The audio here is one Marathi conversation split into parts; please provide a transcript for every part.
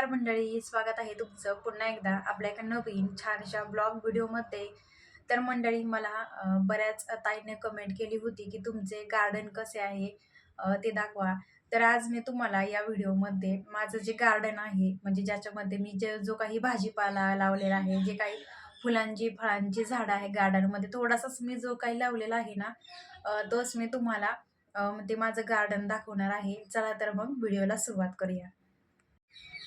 नमस्कार मंडळी स्वागत आहे तुमचं पुन्हा एकदा आपल्या एका नवीन छानशा ब्लॉग व्हिडिओमध्ये. तर मंडळी मला बऱ्याच ताईने कमेंट केली होती की तुमचे गार्डन कसे आहे ते दाखवा. तर आज मी तुम्हाला या व्हिडिओमध्ये माझं जे गार्डन आहे म्हणजे ज्याच्यामध्ये मी जे जो काही भाजीपाला लावलेला आहे जे काही फुलांची फळांची झाडं आहे गार्डनमध्ये थोडासाच मी जो काही लावलेला आहे ना तोच मी तुम्हाला ते माझं गार्डन दाखवणार आहे. चला तर मग व्हिडिओला सुरुवात करूया.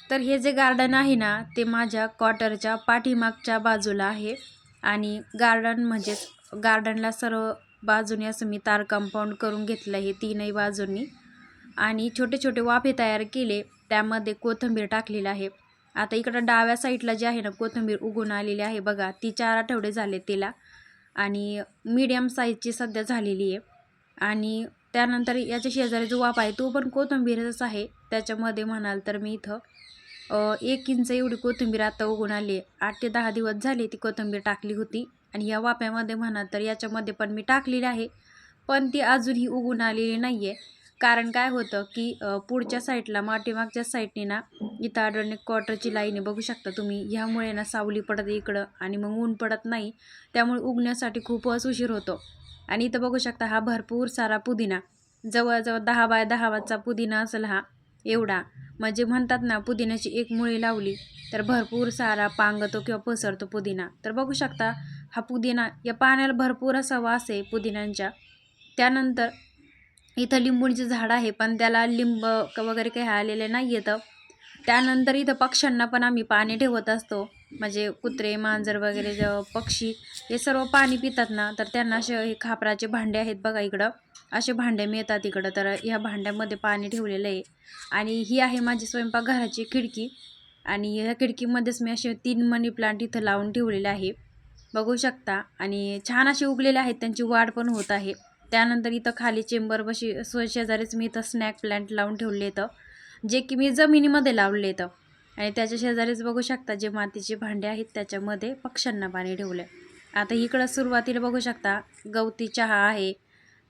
तर हे जे गार्डन आहे ना ते माझ्या क्वार्टरच्या पाठीमागच्या बाजूला आहे. आणि गार्डन म्हणजेच गार्डनला सर्व बाजूने असं मी तार कंपाऊंड करून घेतलं आहे तीनही बाजूंनी. आणि छोटे छोटे वाफे तयार केले त्यामध्ये कोथिंबीर टाकलेलं आहे. आता इकडं डाव्या साईडला जे आहे ना कोथिंबीर उगून आलेली आहे बघा ती चार आठवडे झाले तिला. आणि मीडियम साईजची सध्या झालेली आहे. आणि त्यानंतर याच्या शेजारी जो वाफ आहे तो पण कोथिंबीरच आहे. त्याच्यामध्ये म्हणाल तर मी इथं एक इंच एवढी कोथिंबीर आता उगून आली आहे. आठ ते दहा दिवस झाले ती कोथिंबीर टाकली होती. आणि या वाफ्यामध्ये म्हणाल तर याच्यामध्ये पण मी टाकलेली आहे. पण ती अजूनही उगून आलेली नाही आहे कारण काय होतं की पुढच्या साईडला माटीमागच्या साईडने ना इथं आढळणे क्वार्टरची लाईन बघू शकता तुम्ही ह्यामुळे ना सावली पडत इकडं आणि मग ऊन पडत नाही. त्यामुळे उगण्यासाठी खूपच उशीर होतो. आणि इथं बघू शकता हा भरपूर सारा पुदिना. जवळजवळ दहा बाय दहा वाजचा पुदिना असेल हा एवढा. म्हणजे म्हणतात ना पुदिन्याची एक मुळी लावली तर भरपूर सारा पांगतो किंवा पसरतो पुदिना. तर बघू शकता हा पुदिना या पाण्याला भरपूर असा वास आहे पुदिन्यांच्या. त्यानंतर इथं लिंबूंचे झाड आहे पण त्याला लिंब वगैरे काही आलेले नाही येतं त्यानंतर इथं पक्ष्यांना पण आम्ही पाणी ठेवत असतो. म्हणजे कुत्रे मांजर वगैरे ज पक्षी हे सर्व पाणी पितात ना तर त्यांना असे हे खापराचे भांडे आहेत बघा इकडं. असे भांडे मिळतात इकडं. तर ह्या भांड्यामध्ये पाणी ठेवलेलं आहे. आणि ही आहे माझी स्वयंपाकघराची खिडकी. आणि ह्या खिडकीमध्येच मी असे तीन मनी प्लांट इथं लावून ठेवलेले आहे. बघू शकता. आणि छान असे उगलेले आहेत. त्यांची वाढ पण होत आहे. त्यानंतर इथं खाली चेंबर बशी स्व शेजारीच मी इथं स्नॅक प्लांट लावून ठेवले इथं. जे की मी जमिनीमध्ये लावले इथं. आणि त्याच्या शेजारीच बघू शकता जे मातीचे भांडे आहेत त्याच्यामध्ये पक्ष्यांना पाणी ठेवलं आता इकडं सुरुवातीला बघू शकता गवती चहा आहे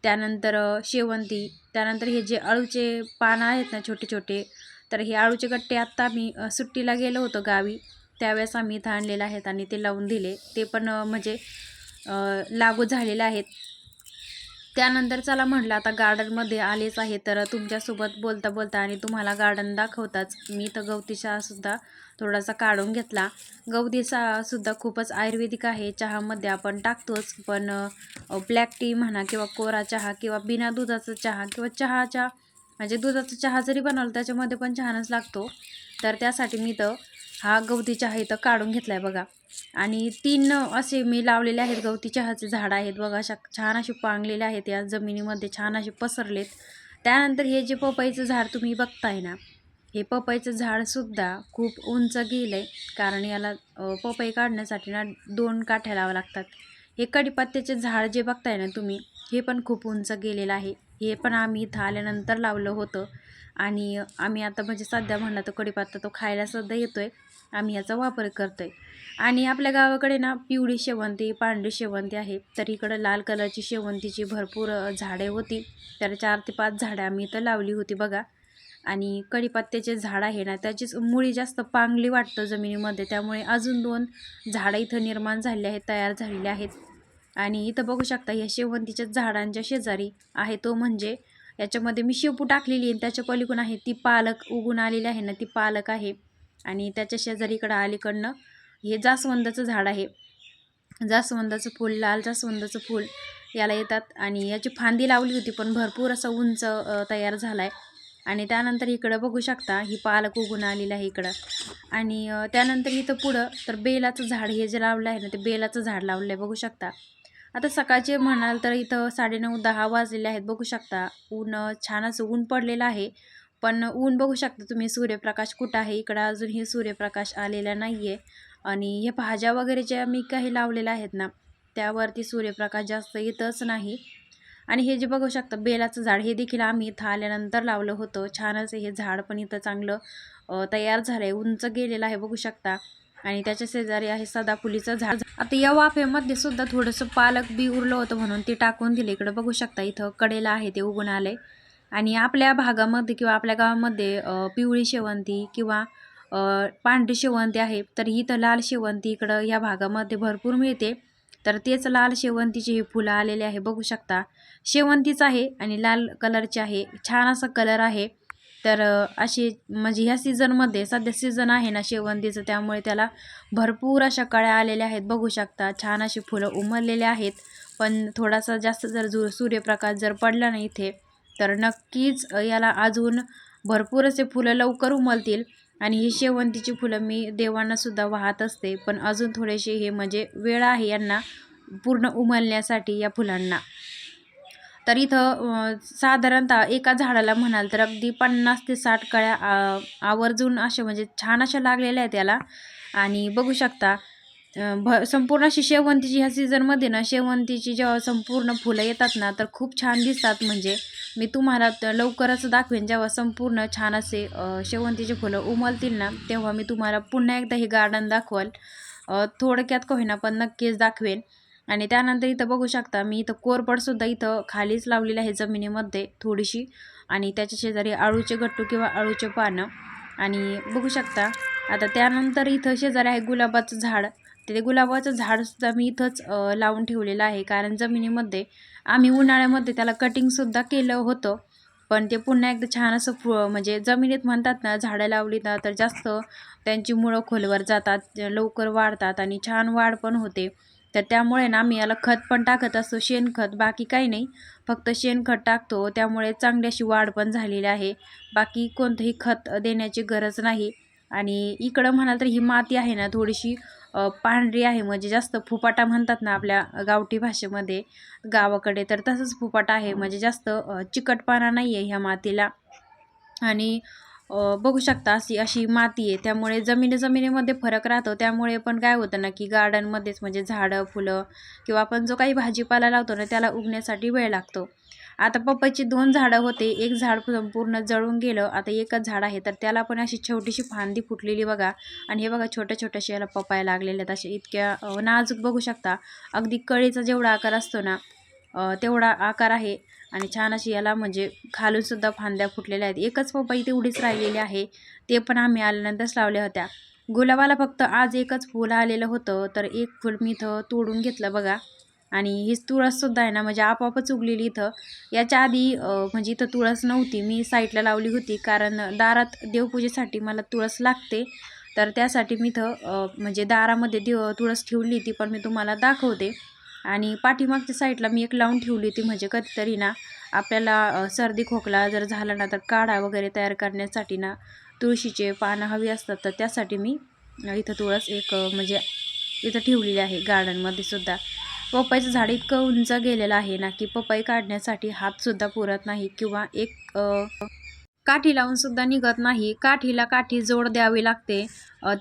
त्यानंतर शेवंती त्यानंतर हे जे अळूचे पानं आहेत ना छोटे छोटे तर हे अळूचे गट्टे आत्ता मी सुट्टीला गेलो होतो गावी. त्यावेळेस आम्ही इथं आणलेले आहेत आणि ते लावून दिले. ते पण म्हणजे लागू झालेले आहेत. त्यानंतर चला म्हटलं आता गार्डनमध्ये आलेच आहे तर तुमच्यासोबत बोलता बोलता आणि तुम्हाला गार्डन दाखवताच. मी तर गवती चहासुद्धा थोडासा काढून घेतला. गवतीचासुद्धा खूपच आयुर्वेदिक आहे. चहामध्ये आपण टाकतोच पण ब्लॅक टी म्हणा किंवा कोरा चहा किंवा बिना दुधाचा चहा किंवा चहाच्या म्हणजे दुधाचा चहा जरी बनवला त्याच्यामध्ये पण चहानच लागतो. तर त्यासाठी मी तर हा गवती चहा इथं काढून घेतला आहे बघा. आणि तीन असे मी लावलेले आहेत गवती चहाचे झाडं आहेत बघा. अशा छान असे पांगलेले आहेत या जमिनीमध्ये छान असे पसरलेत. त्यानंतर हे जे पपईचं झाड तुम्ही बघताय ना हे पपईचं झाडसुद्धा खूप उंच गेलं आहे कारण याला पपई काढण्यासाठी ना दोन काठ्या लावा लागतात. हे कढीपत्त्याचे झाड जे बघताय ना तुम्ही हे पण खूप उंच गेलेलं आहे. हे पण आम्ही इथं आल्यानंतर लावलं होतं. आणि आम्ही आता म्हणजे सध्या म्हणला तर कढीपत्ता तो खायला सध्या येतो आहे आम्ही याचा वापर करतो आहे आणि आपल्या गावाकडे ना पिवळी शेवंती पांढरी शेवंती आहे. तर इकडं लाल कलरची शेवंतीची भरपूर झाडे होती. तर चार ते पाच झाडं आम्ही इथं लावली होती बघा. आणि कढीपत्त्याचे झाड आहे ना त्याचीच मुळी जास्त पांगली वाटतं जमिनीमध्ये. त्यामुळे अजून दोन झाडं इथं निर्माण झालेली आहेत तयार झालेली आहेत. आणि इथं बघू शकता या शेवंतीच्या झाडांच्या शेजारी आहे तो म्हणजे याच्यामध्ये मी शेपू टाकलेली आहे त्याच्या पलीकडून आहे ती पालक उगून आलेली आहे ना ती पालक आहे. आणि त्याच्या शेजारी इकडं अलीकडनं हे जास्वंदाचं झाड आहे. जास्वंदाचं फूल लाल जास्वंदाचं फूल याला येतात. आणि याची फांदी लावली होती पण भरपूर असं उंच तयार झाला आहे आणि त्यानंतर इकडं बघू शकता ही पालक उगून आलेलं आहे इकडं. आणि त्यानंतर इथं पुढं तर बेलाचं झाड हे जे लावलं आहे ना ते बेलाचं झाड लावलं आहे बघू शकता. आता सकाळचे म्हणाल तर इथं साडेनऊ दहा वाजलेले आहेत. बघू शकता ऊन छानच छान असं ऊन पडलेलं आहे. पण ऊन बघू शकता तुम्ही सूर्यप्रकाश कुठं आहे? इकडं अजूनही सूर्यप्रकाश आलेला नाही आहे आणि हे भाज्या वगैरे ज्या मी काही लावलेल्या आहेत ना त्यावरती सूर्यप्रकाश जास्त येतच नाही. आणि हे जे बघू शकता बेलाचं झाड हे देखील आम्ही इथं आल्यानंतर लावलं होतं. छानच हे झाड पण इथं चांगलं तयार झालं आहे उंच गेलेलं आहे बघू शकता. आणि त्याच्या शेजारी आहे सदाफुलीचं झाड. आता या वाफेमध्ये सुद्धा थोडंसं पालक बी उरलं होतं म्हणून ते टाकून दिले. इकडं बघू शकता इथं कडेला आहे ते उगून आले आणि आपल्या भागामध्ये किंवा आपल्या गावामध्ये पिवळी शेवंती किंवा पांढरी शेवंती आहे तर ही तर लाल शेवंती इकडं ह्या भागामध्ये भरपूर मिळते. तर तेच लाल शेवंतीचे हे फुलं आलेले आहे बघू शकता. शेवंतीच आहे आणि लाल कलरचे आहे. छान असा कलर आहे. तर अशी म्हणजे ह्या सीझनमध्ये सध्या सीझन आहे ना शेवंतीचं त्यामुळे त्याला भरपूर अशा कळ्या आलेल्या आहेत. बघू शकता छान अशी फुलं उमललेले आहेत. पण थोडासा जास्त जर जु सूर्यप्रकाश जर पडला नाही इथे तर नक्कीच याला अजून भरपूर असे फुलं लवकर उमलतील. आणि ही शेवंतीची फुलं मी देवांनासुद्धा वाहत असते. पण अजून थोडेसे हे म्हणजे वेळ आहे यांना पूर्ण उमलण्यासाठी या फुलांना. तर इथं साधारणतः एका झाडाला म्हणाल तर अगदी पन्नास ते साठ कळ्या आवर्जून असे म्हणजे छान अशा लागलेल्या आहेत त्याला आणि बघू शकता भ संपूर्ण अशी शेवंतीची ह्या सीझनमध्ये ना शेवंतीची जेव्हा संपूर्ण फुलं येतात ना तर खूप छान दिसतात. म्हणजे मी तुम्हाला लवकरच दाखवेन जेव्हा संपूर्ण छान असे शेवंतीचे शेवंतीची फुलं उमलतील ना तेव्हा मी तुम्हाला पुन्हा एकदा हे गार्डन दाखवाल. थोडक्यात का होईना पण नक्कीच दाखवेन. आणि त्यानंतर इथं बघू शकता मी इथं कोरपडसुद्धा इथं खालीच लावलेलं आहे जमिनीमध्ये थोडीशी. आणि त्याच्या शेजारी आळूचे गट्टू किंवा आळूचे पानं. आणि बघू शकता आता त्यानंतर इथं शेजारी आहे गुलाबाचं झाड. ते गुलाबाचं झाडसुद्धा मी इथंच लावून ठेवलेलं आहे. कारण जमिनीमध्ये आम्ही उन्हाळ्यामध्ये त्याला कटिंगसुद्धा केलं होतं. पण ते पुन्हा एकदा छान असं फु म्हणजे जमिनीत म्हणतात ना झाडं लावली ना तर जास्त त्यांची मुळं खोलवर जातात लवकर वाढतात आणि छान वाढ पण होते. तर त्यामुळे ना आम्ही याला खत पण टाकत असतो शेणखत बाकी काही नाही. फक्त शेणखत टाकतो त्यामुळे चांगली अशी वाढ पण झालेली आहे. बाकी कोणतंही खत देण्याची गरज नाही. आणि इकडं म्हणाल तर ही माती आहे ना थोडीशी पांढरी आहे. म्हणजे जास्त फुपाटा म्हणतात ना आपल्या गावठी भाषेमध्ये गावाकडे तर तसंच फुपाटा आहे. म्हणजे जास्त चिकटपाना चिकटपणा नाही आहे ह्या मातीला. आणि बघू शकता अशी अशी माती आहे. त्यामुळे जमिनी जमिनीमध्ये फरक राहतो. त्यामुळे पण काय होतं ना की गार्डनमध्येच म्हणजे झाडं फुलं किंवा आपण जो काही भाजीपाला लावतो ना त्याला उगण्यासाठी वेळ लागतो. आता पपईची दोन झाडं होते. एक झाड संपूर्ण जळून गेलं. आता एकच झाड आहे. तर त्याला पण अशी छोटीशी फांदी फुटलेली बघा. आणि हे बघा छोट्या छोट्याशी याला पपाया लागलेल्या आहेत. असे इतक्या नाजूक बघू शकता. अगदी कळीचा जेवढा आकार असतो ना तेवढा आकार आहे. आणि छान अशी याला म्हणजे खालून सुद्धा फांद्या फुटलेल्या आहेत. एकच पपई तेवढीच राहिलेली आहे. ते पण आम्ही आल्यानंतरच लावल्या होत्या. गुलाबाला फक्त आज एकच फूल आलेलं होतं. तर एक फूल मी इथं तोडून घेतलं बघा. आणि हीच तुळससुद्धा आहे ना म्हणजे आपोआपच उगलेली इथं. याच्या आधी म्हणजे इथं तुळस नव्हती. मी साईडला लावली होती. कारण दारात देवपूजेसाठी मला तुळस लागते. तर त्यासाठी मी इथं म्हणजे दारामध्ये देव तुळस ठेवली ती पण मी तुम्हाला दाखवते. आणि पाठीमागच्या साईडला मी एक लावून ठेवली होती म्हणजे कधीतरी ना आपल्याला सर्दी खोकला जर झाला ना तर काढा वगैरे तयार करण्यासाठी ना तुळशीचे पानं हवी असतात तर त्यासाठी मी इथं तुळस एक म्हणजे इथं ठेवलेली आहे गार्डनमध्ये सुद्धा. पपईचं झाड इतकं उंच गेलेलं आहे ना की पपई काढण्यासाठी हातसुद्धा पुरत नाही किंवा एक काठी लावून सुद्धा निघत नाही. काठीला काठी जोड द्यावी लागते.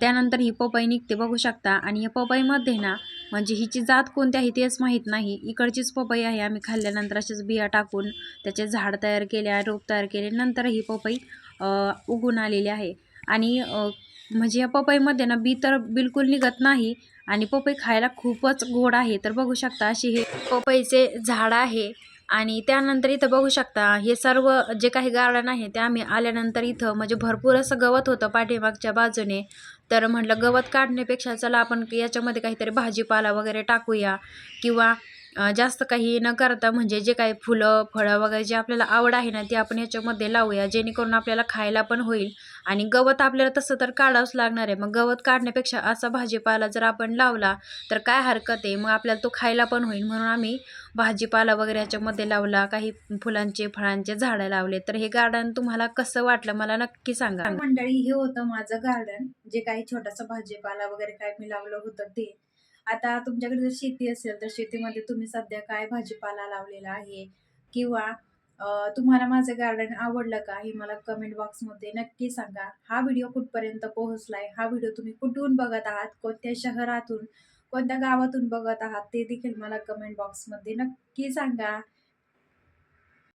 त्यानंतर ही पपई निघते बघू शकता. आणि या पपईमध्ये ना म्हणजे हिची जात कोणती आहे तेच माहीत नाही. इकडचीच पपई आहे आम्ही खाल्ल्यानंतर असेच बिया टाकून त्याचे झाड तयार केले रोप तयार केले नंतर ही पपई उगून आलेली आहे. आणि म्हणजे या पपईमध्ये ना बी तर बिलकुल निघत नाही आणि पपई खायला खूपच गोड आहे. तर बघू शकता अशी हे पपईचे झाड आहे. आणि त्यानंतर इथं बघू शकता हे सर्व जे काही गार्डन आहे ते आम्ही आल्यानंतर इथं म्हणजे भरपूर असं गवत होतं पाठीमागच्या बाजूने. तर म्हटलं गवत काढण्यापेक्षा चला आपण याच्यामध्ये काहीतरी भाजीपाला वगैरे टाकूया किंवा जास्त काही न करता म्हणजे जे काही फुलं फळं वगैरे जे आपल्याला आवड आहे ना ती आपण याच्यामध्ये लावूया जेणेकरून आपल्याला खायला पण होईल. आणि गवत आपल्याला तसं तर काढावंच लागणार आहे. मग गवत काढण्यापेक्षा असा भाजीपाला जर आपण लावला तर काय हरकत आहे? मग आपल्याला तो खायला पण होईल. म्हणून आम्ही भाजीपाला वगैरे याच्यामध्ये लावला काही फुलांचे फळांचे झाडं लावले. तर हे गार्डन तुम्हाला कसं वाटलं? मला नक्की सांगा. मंडळी हे होतं माझं गार्डन जे काही छोटासा भाजीपाला वगैरे काय मी लावलं होतं ते. आता तुमच्याकडे जर शेती असेल तर शेतीमध्ये तुम्ही सध्या काय भाजीपाला लावलेला आहे? किंवा तुम्हाला माझं गार्डन आवडलं का? हे मला कमेंट बॉक्समध्ये नक्की सांगा. हा व्हिडिओ कुठपर्यंत पोहोचलाय? हा व्हिडिओ तुम्ही कुठून बघत आहात? कोणत्या शहरातून कोणत्या गावातून बघत आहात? ते देखील मला कमेंट बॉक्समध्ये नक्की सांगा.